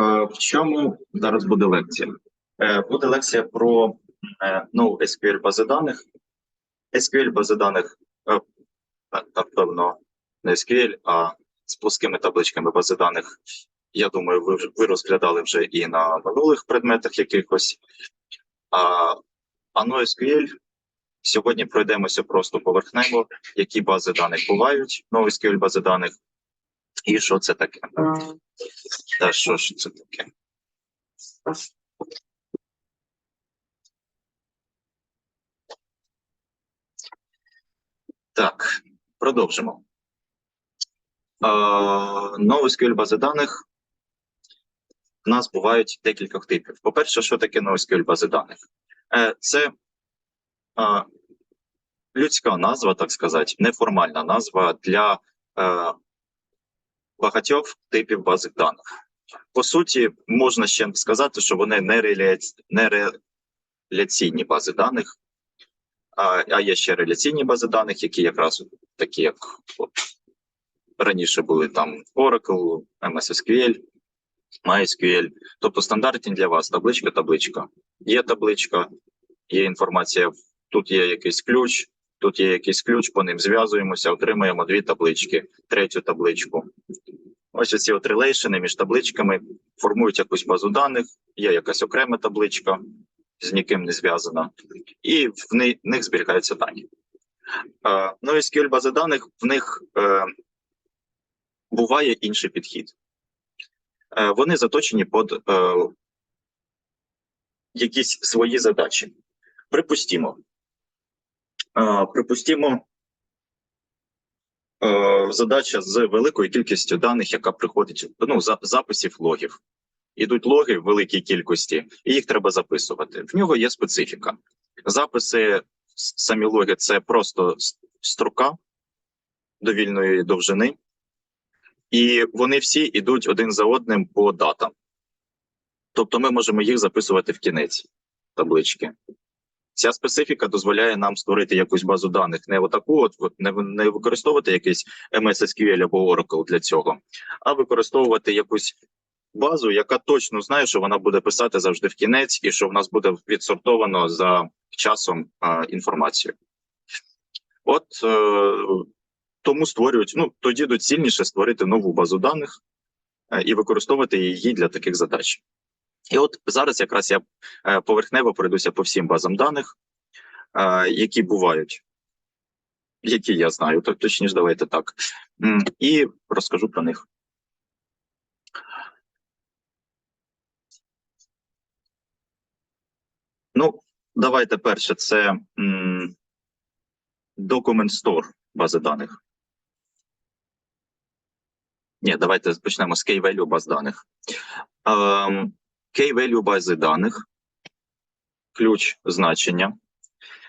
Е, В чому зараз буде лекція? Е, Буде лекція про е, ну, бази даних. SQL бази даних, напевно, не SQL, а з плоскими табличками бази даних. Я думаю, ви, ви розглядали вже і на минулих предметах якихось. А, а NoSQL сьогодні пройдемося просто поверхнево, які бази даних бувають, NoSQL бази даних, і що це таке. Та що ж це таке? Так, продовжимо. Е, NoSQL бази даних. У нас бувають декілька типів. По-перше, що таке NoSQL бази даних? Е, Це людська назва, так сказати, неформальна назва для е, багатьох типів бази даних. По суті, можна ще сказати, що вони не реляці... реляційні бази даних, а є ще реляційні бази даних, які якраз такі, як от, раніше були там Oracle, MS SQL, MySQL. Тобто стандартні для вас табличка, табличка. Є табличка, є інформація, тут є якийсь ключ, тут є якийсь ключ, по ним зв'язуємося, отримуємо дві таблички, третю табличку. Ось ці от релейшени між табличками формують якусь базу даних, є якась окрема табличка, з ніким не зв'язана, і в них зберігаються дані. Е, ну і SQL бази даних в них е, буває інший підхід. Е, вони заточені під якісь свої задачі. Припустімо. Припустімо, е, задача з великою кількістю даних, яка приходить, ну, записів логів. Ідуть логи в великій кількості, і їх треба записувати. В нього є специфіка. Записи, самі логи це просто строка довільної довжини, і вони всі йдуть один за одним по датам. Тобто ми можемо їх записувати в кінець таблички. Ця специфіка дозволяє нам створити якусь базу даних, не отаку, от не, не використовувати якийсь MS SQL або Oracle для цього, а використовувати якусь базу, яка точно знає, що вона буде писати завжди в кінець, і що в нас буде відсортовано за часом а, інформацію. От е, тому створюють, ну тоді доцільніше створити нову базу даних е, і використовувати її для таких задач. І от зараз якраз я е, поверхнево пройдуся по всім базам даних, е, які бувають, які я знаю, то точніше, давайте так, і розкажу про них. Ну, давайте перше, це Document Store бази даних. Ні, давайте почнемо з Key-Value баз даних. Ем, Key-Value бази даних, ключ значення.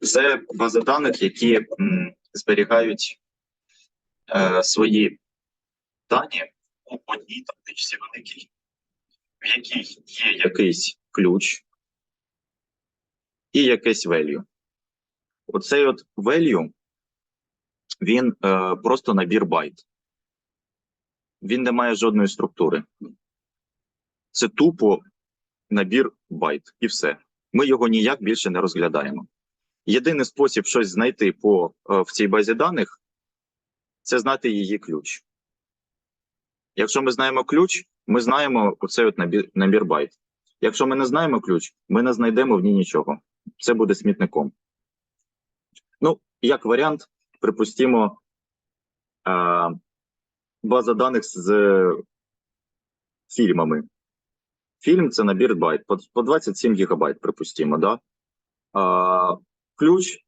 Це бази даних, які зберігають е, свої дані у одній табличці великій, в якій є якийсь ключ і якесь value. Оцей от value, він е, просто набір байт. Він не має жодної структури. Це тупо набір байт, і все. Ми його ніяк більше не розглядаємо. Єдиний спосіб щось знайти по, е, в цій базі даних це знати її ключ. Якщо ми знаємо ключ, ми знаємо оцей от набір, набір байт. Якщо ми не знаємо ключ, ми не знайдемо в ній нічого. Це буде смітником. Ну, як варіант, припустимо, е, база даних з фільмами. Фільм це набір байт по, по 27 гігабайт, припустимо, да? А, ключ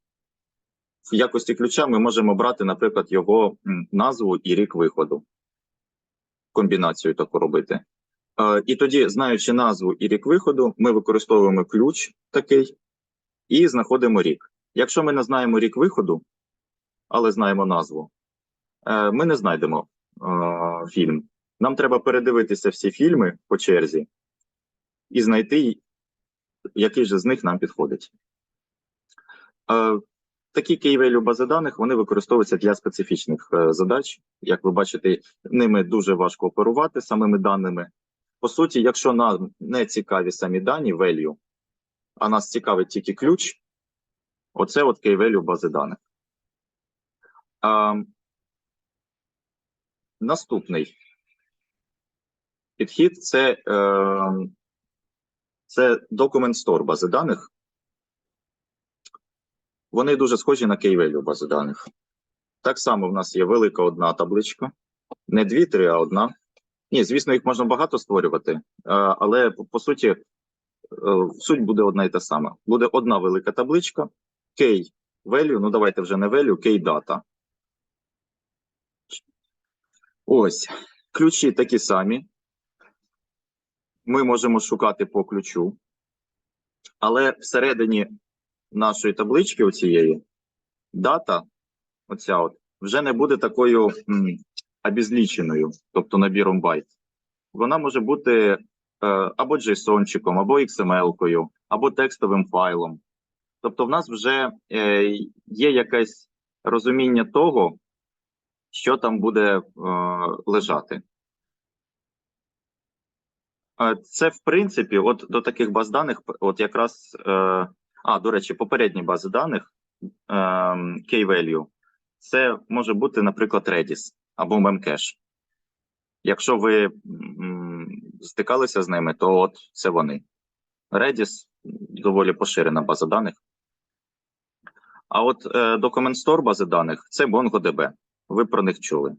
в якості ключа ми можемо брати, наприклад, його назву і рік виходу. Комбінацію таку робити. Е, і тоді, знаючи назву і рік виходу, ми використовуємо ключ такий і знаходимо рік. Якщо ми не знаємо рік виходу, але знаємо назву, е, ми не знайдемо е, фільм. Нам треба передивитися всі фільми по черзі і знайти, який же з них нам підходить. Е, Такі key-value бази даних вони використовуються для специфічних е, задач. Як ви бачите, ними дуже важко оперувати самими даними. по суті, якщо нам не цікаві самі дані value, а нас цікавить тільки ключ, оце от key value бази даних. А, наступний підхід це, е, це Document Store бази даних. Вони дуже схожі на key value бази даних. Так само в нас є велика одна табличка, не дві, три, а одна. Ні, звісно, їх можна багато створювати, е, але по, суті, е, суть буде одна і та сама. Буде одна велика табличка, key value, ну давайте вже не value, key data. Ось, ключі такі самі. Ми можемо шукати по ключу, але всередині нашої таблички, оцієї, дата, оця от, вже не буде такою м, обезліченою, тобто набіром байт. Вона може бути е, або JSON-чиком, або XML-кою, або текстовим файлом. Тобто, в нас вже е, є якесь розуміння того, що там буде е, лежати. Це, в принципі, от до таких баз даних, от якраз, е, а, до речі, попередні бази даних е, Key-Value, це може бути, наприклад, Redis або Memcache. Якщо ви стикалися з ними, то от це вони. Redis доволі поширена база даних. А от е, Document Store бази даних це MongoDB. Ви про них чули.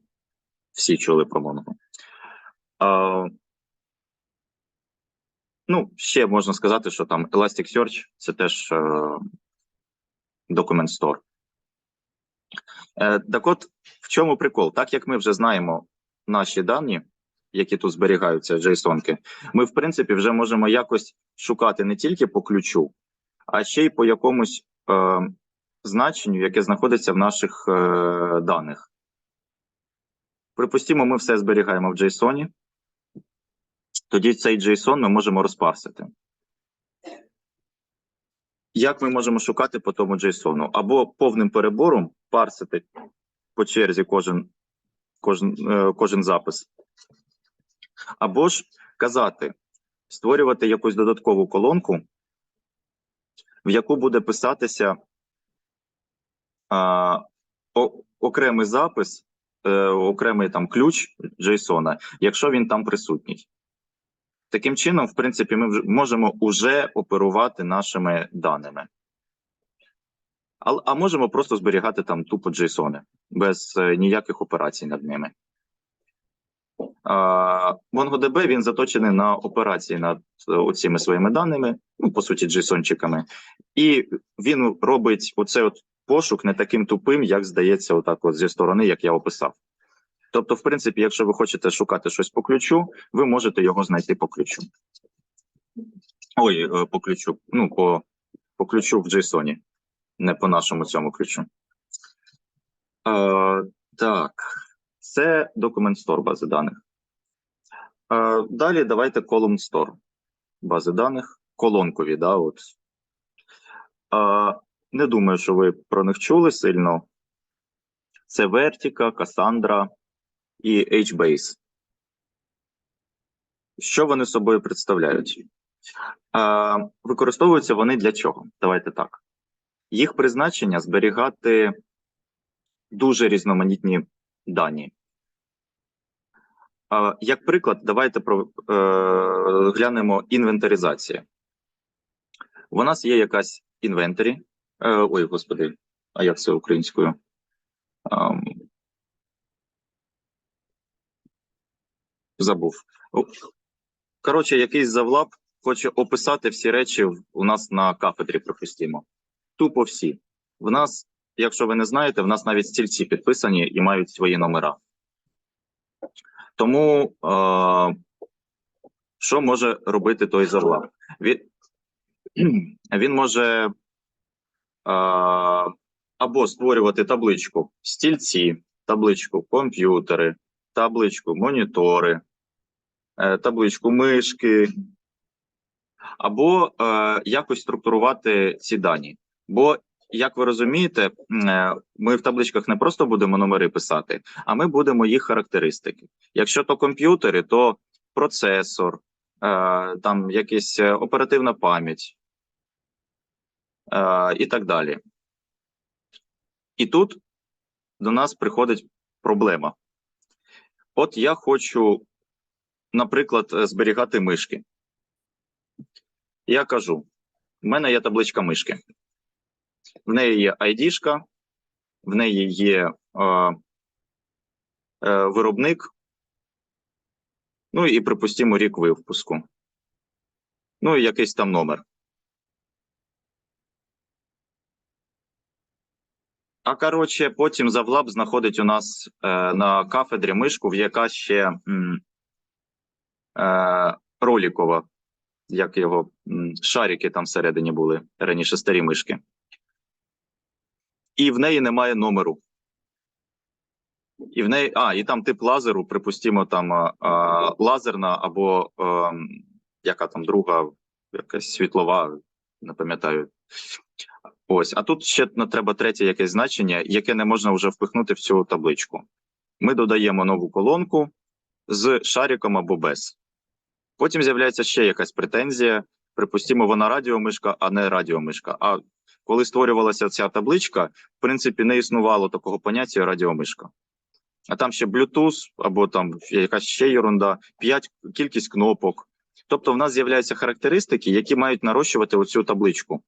Всі чули про Mongo. Ну, ще можна сказати, що там Elasticsearch це теж е, Document Store. Е, так от, в чому прикол? Так як ми вже знаємо наші дані, які тут зберігаються, JSON-ки, ми, в принципі, вже можемо якось шукати не тільки по ключу, а ще й по якомусь е, значенню, яке знаходиться в наших е, даних. Припустімо, ми все зберігаємо в JSON. Тоді цей JSON ми можемо розпарсити. Як ми можемо шукати по тому JSON? Або повним перебором парсити по черзі кожен, кожен, е, кожен запис. Або ж казати, створювати якусь додаткову колонку, в яку буде писатися а, о, окремий запис, е, окремий там ключ JSON, якщо він там присутній. Таким чином, в принципі, ми можемо уже оперувати нашими даними. А, а можемо просто зберігати там тупо JSON без е, ніяких операцій над ними. А, MongoDB він заточений на операції над е, оціми своїми даними, ну, по суті, JSON-чиками. І він робить оцей от пошук не таким тупим, як здається, отак от зі сторони, як я описав. Тобто, в принципі, якщо ви хочете шукати щось по ключу, ви можете його знайти по ключу. Ой, е, по ключу. Ну, по, по ключу в JSON, не по нашому цьому ключу. Е, так, це Document Store бази даних. Е, далі давайте Column Store бази даних. Колонкові, да, от. Е, не думаю, що ви про них чули сильно. Це Vertica, Cassandra і HBase. Що вони собою представляють? А, використовуються вони для чого? Давайте так. Їх призначення зберігати дуже різноманітні дані. А, як приклад, давайте про, е, глянемо інвентаризація. У нас є якась інвентарі. Е, ой, господи, а як це українською? Забув. Коротше, якийсь завлап хоче описати всі речі у нас на кафедрі, припустимо. Тупо всі. В нас, якщо ви не знаєте, в нас навіть стільці підписані і мають свої номера. Тому е, що може робити той завлап? Він, він може е, або створювати табличку стільці, табличку комп'ютери, табличку монітори, е, табличку мишки, або е, якось структурувати ці дані. Бо, як ви розумієте, е, ми в табличках не просто будемо номери писати, а ми будемо їх характеристики. Якщо то комп'ютери, то процесор, там якась оперативна пам'ять і так далі. І тут до нас приходить проблема. От я хочу, наприклад, е, зберігати мишки. Я кажу: в мене є табличка мишки. В неї є ID-шка, в неї є е, е, виробник, ну і припустимо рік випуску. Ну і якийсь там номер. А коротше, потім завлаб знаходить у нас е, на кафедрі мишку, в яка ще м, е, ролікова, як його м, шарики там всередині були раніше старі мишки. І в неї немає номеру. І в неї, а, і там тип лазеру, припустимо, там а, а, лазерна або а, яка там друга, якась світлова, не пам'ятаю. Ось, а тут ще треба третє якесь значення, яке не можна вже впихнути в цю табличку. Ми додаємо нову колонку з шариком або без. Потім з'являється ще якась претензія. Припустимо, вона радіомишка, а не радіомишка. А коли створювалася ця табличка, в принципі, не існувало такого поняття радіомишка. А там ще Bluetooth, або там якась ще ерунда, 5 кількість кнопок. Тобто, в нас з'являються характеристики, які мають нарощувати оцю табличку.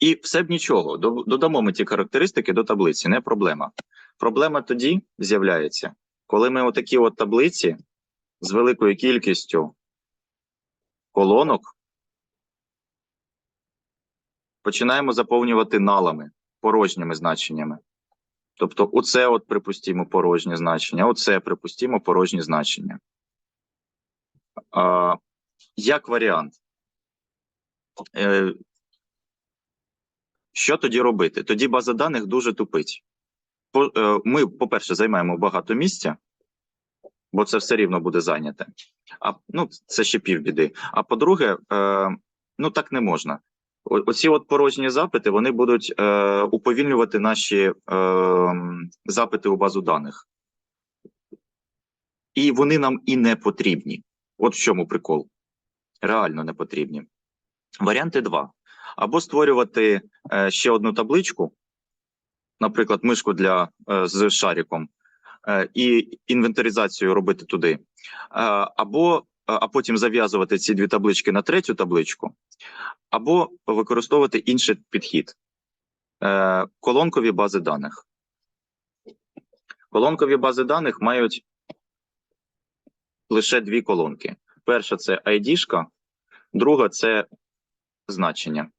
І все б нічого. Додамо ми ті характеристики до таблиці, не проблема. Проблема тоді з'являється, коли ми отакі от таблиці з великою кількістю колонок починаємо заповнювати налами, порожніми значеннями. Тобто, оце, от, припустимо, порожнє значення, оце, припустимо, порожні значення. А, як варіант, е, що тоді робити? Тоді база даних дуже тупить. Е, ми, по-перше, займаємо багато місця, бо це все рівно буде зайняте. А ну, це ще півбіди. А по-друге, е, ну так не можна. О- Оці от порожні запити вони будуть е, уповільнювати наші е, запити у базу даних. І вони нам і не потрібні. От в чому прикол. Реально не потрібні. Варіанти два. Або створювати е, ще одну табличку, наприклад, мишку для, е, з шариком, е, і інвентаризацію робити туди. Або а потім зав'язувати ці дві таблички на третю табличку, або використовувати інший підхід колонкові бази даних. Колонкові бази даних мають лише дві колонки. Перша це ID-шка, друга це значення.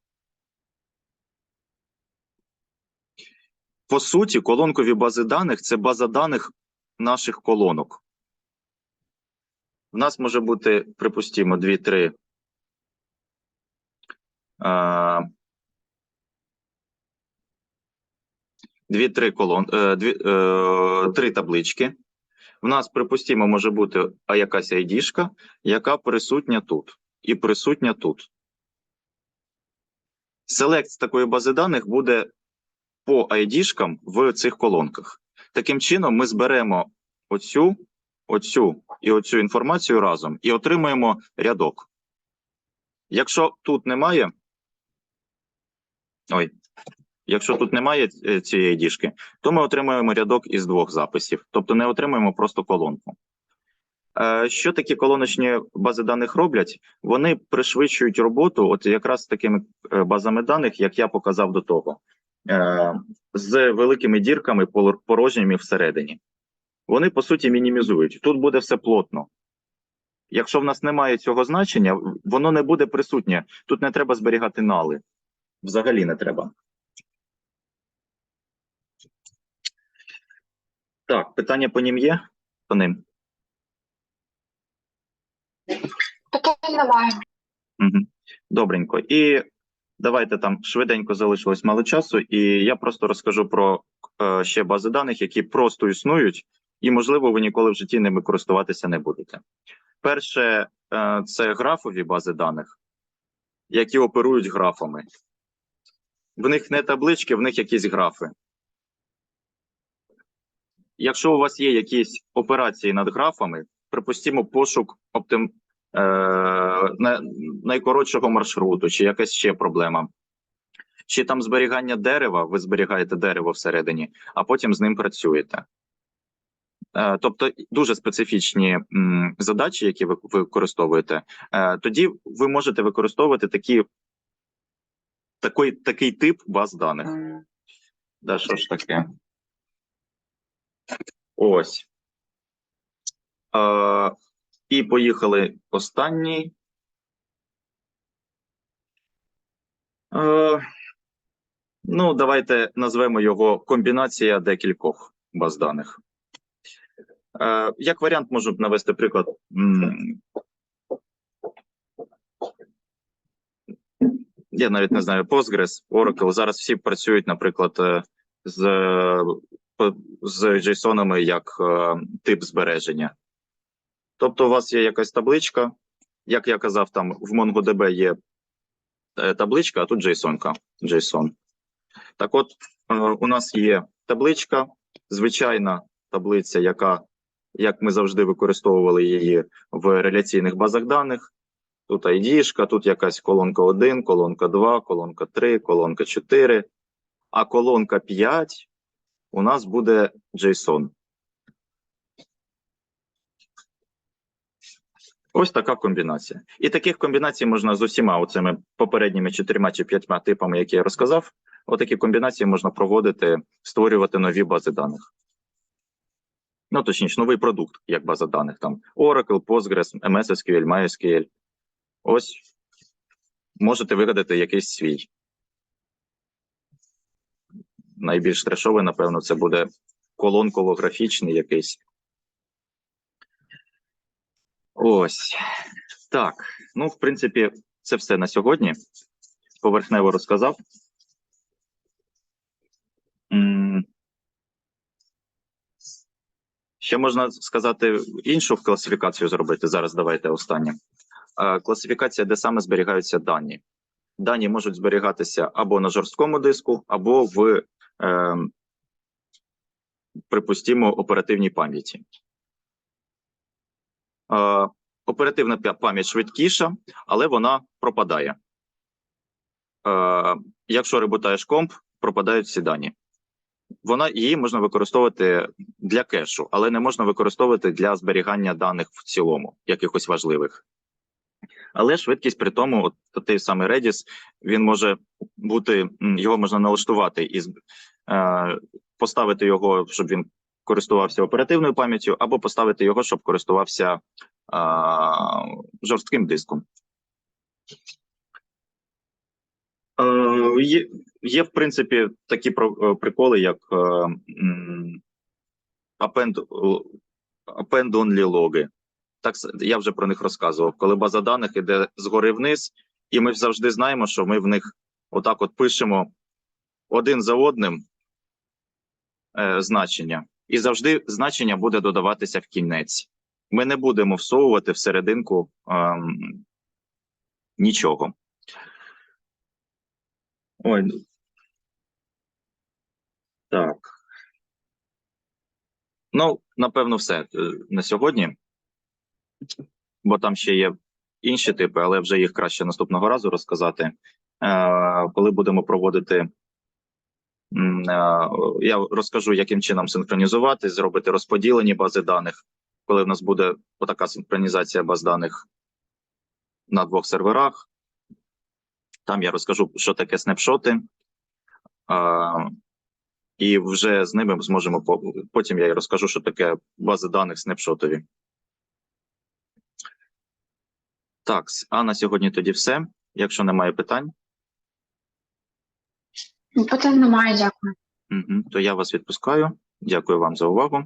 По суті, колонкові бази даних це база даних наших колонок. У нас може бути, припустимо, 2-3 дві-три колон, е, дві, е, три таблички. В нас, припустимо, може бути якась ID-шка, яка присутня тут і присутня тут. Селект з такої бази даних буде по ID-шкам в цих колонках. Таким чином, ми зберемо оцю, оцю і оцю інформацію разом і отримаємо рядок. Якщо тут немає. Ой, якщо тут немає е, цієї діжки, то ми отримуємо рядок із двох записів, тобто не отримуємо просто колонку. Е, Що такі колоночні бази даних роблять? Вони пришвидшують роботу, от якраз такими е, базами даних, як я показав до того, з великими дірками пор- порожніми всередині. Вони по суті мінімізують. Тут буде все плотно. Якщо в нас немає цього значення, воно не буде присутнє. Тут не треба зберігати нали. Взагалі не треба. Так, питання по ним є? По ним. Питань немає. Угу. Добренько. І давайте там швиденько залишилось мало часу, і я просто розкажу про е, ще бази даних, які просто існують, і, можливо, ви ніколи в житті ними користуватися не будете. Перше, е, це графові бази даних, які оперують графами. В них не таблички, в них якісь графи. Якщо у вас є якісь операції над графами, припустимо, пошук оптим... на, найкоротшого маршруту, чи якась ще проблема. Чи там зберігання дерева, ви зберігаєте дерево всередині, а потім з ним працюєте. Е, Тобто дуже специфічні задачі, які ви ви використовуєте, Е, тоді ви можете використовувати такі, такий, такий тип баз даних. Да, що ж таке? Ось. І поїхали останній. Е, ну, давайте назвемо його комбінація декількох баз даних. Е, як варіант, можу навести приклад. Я навіть не знаю, Postgres, Oracle. Зараз всі працюють, наприклад, е, з, е, з JSON як е, тип збереження. Тобто, у вас є якась табличка, як я казав, там в MongoDB є е, табличка, а тут JSON. JSON. Так от, е, у нас є табличка, звичайна таблиця, яка, як ми завжди використовували її в реляційних базах даних. Тут ID, тут якась колонка 1, колонка 2, колонка 3, колонка 4, а колонка 5 у нас буде JSON. Ось така комбінація. І таких комбінацій можна з усіма оцими попередніми чотирма чи п'ятьма типами, які я розказав. Отакі комбінації можна проводити, створювати нові бази даних. Ну, точніше, новий продукт, як база даних. Там Oracle, Postgres, MS SQL, MySQL. Ось можете вигадати якийсь свій. Найбільш трешовий, напевно, це буде колонково-графічний якийсь. Ось. Так. Ну, в принципі, це все на сьогодні. Поверхнево розказав. Ще можна сказати іншу класифікацію зробити. Зараз давайте останнє. Е, Класифікація, де саме зберігаються дані. Дані можуть зберігатися або на жорсткому диску, або в, е, припустімо, оперативній пам'яті. Оперативна пам'ять швидкіша, але вона пропадає. Якщо ребутаєш комп, пропадають всі дані. Вона її можна використовувати для кешу, але не можна використовувати для зберігання даних в цілому, якихось важливих. Але швидкість при тому, от той самий Redis, він може бути, його можна налаштувати і е, поставити його, щоб він користувався оперативною пам'яттю, або поставити його, щоб користувався е, жорстким диском. Є, є, в принципі, такі про- е, приколи, як е, append, append only логи. Так я вже про них розказував. Коли база даних іде згори вниз, і ми завжди знаємо, що ми в них отак от пишемо один за одним е, значення, і завжди значення буде додаватися в кінець. Ми не будемо всовувати всерединку ем, нічого. Ой. ну. Так. Ну, напевно, все е, на сьогодні. Бо там ще є інші типи, але вже їх краще наступного разу розказати. Е, коли будемо проводити, я розкажу, яким чином синхронізувати, зробити розподілені бази даних. Коли в нас буде отака синхронізація баз даних на двох серверах, там я розкажу, що таке снапшоти. Е, і вже з ними зможемо потім я й розкажу, що таке бази даних снапшотові. Так, а на сьогодні тоді все. Якщо немає питань, Питань немає, дякую. Угу. то я вас відпускаю. Дякую вам за увагу.